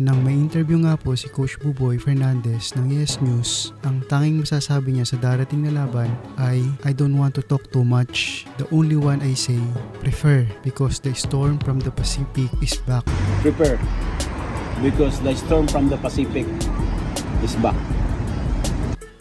Nang may interview nga po si Coach Buboy Fernandez ng Yes News, ang tanging masasabi niya sa darating na laban ay I don't want to talk too much. The only one I say, prefer because the storm from the Pacific is back. prepare because the storm from the Pacific is back.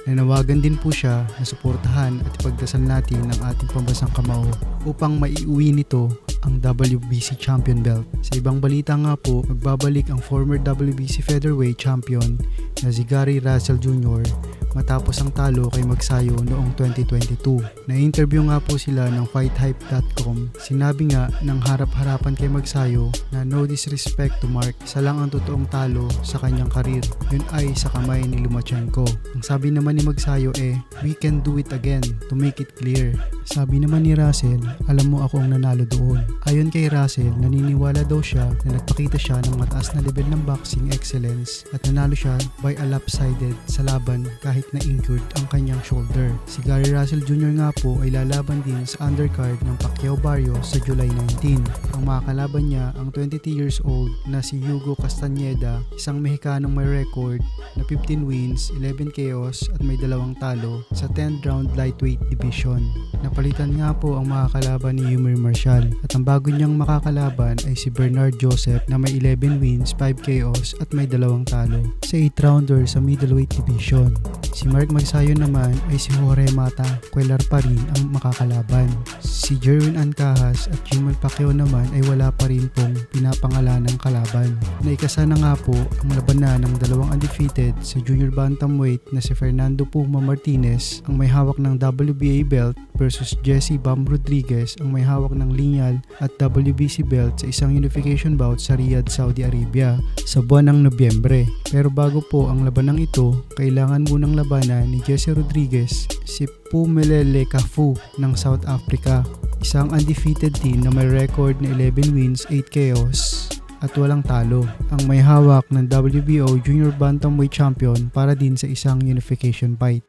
Nanawagan din po siya na suportahan at ipagdasal natin ang ating pambansang kamao upang maiuwi nito ang WBC champion belt. Sa ibang balita nga po, magbabalik ang former WBC featherweight champion na si Gary Russell Jr. matapos ang talo kay Magsayo noong 2022. Na-interview nga po sila ng fighthype.com. Sinabi nga ng harap-harapan kay Magsayo na no disrespect to Mark, isa lang ang totoong talo sa kanyang karir. Yun ay sa kamay ni Lomachenko. Ang sabi naman ni Magsayo eh, we can do it again to make it clear. Sabi naman ni Russell, alam mo ako ang nanalo doon. Ayon kay Russell, naniniwala daw siya na nagpakita siya ng mataas na level ng boxing excellence at nanalo siya by a lopsided sa laban kahit na injured ang kanyang shoulder. Si Gary Russell Jr. nga po ay lalaban din sa undercard ng Pacquiao Barrios sa July 19. Ang makakalaban niya ang 22 years old na si Hugo Castañeda, isang Mexicanong may record na 15 wins, 11 KOs at may dalawang talo sa 10th round lightweight division. Napalitan nga po ang makakalaban ni Yumir Marshall at ang bago niyang makakalaban ay si Bernard Joseph na may 11 wins, 5 KOs at may dalawang talo sa 8 rounder sa middleweight division. Si Mark Magsayo naman ay si Jorge Mata, Quelar pa rin ang makakalaban. Si Jerwin Ancahas at Jimal Pacquiao naman ay wala pa rin pong pinapangalan ng kalaban. Naikasa na nga po ang labanan ng dalawang undefeated sa junior bantamweight na si Fernando Puma Martinez ang may hawak ng WBA belt versus Jesse Bam Rodriguez ang may hawak ng linyal at WBC belt sa isang unification bout sa Riyadh, Saudi Arabia sa buwan ng Nobyembre. Pero bago po ang labanang ito, kailangan munang labanan ni Jesse Rodriguez si Pumelele Cafu ng South Africa. Isang undefeated team na may record na 11 wins, 8 KOs at walang talo. Ang may hawak ng WBO Junior Bantamweight Champion para din sa isang unification fight.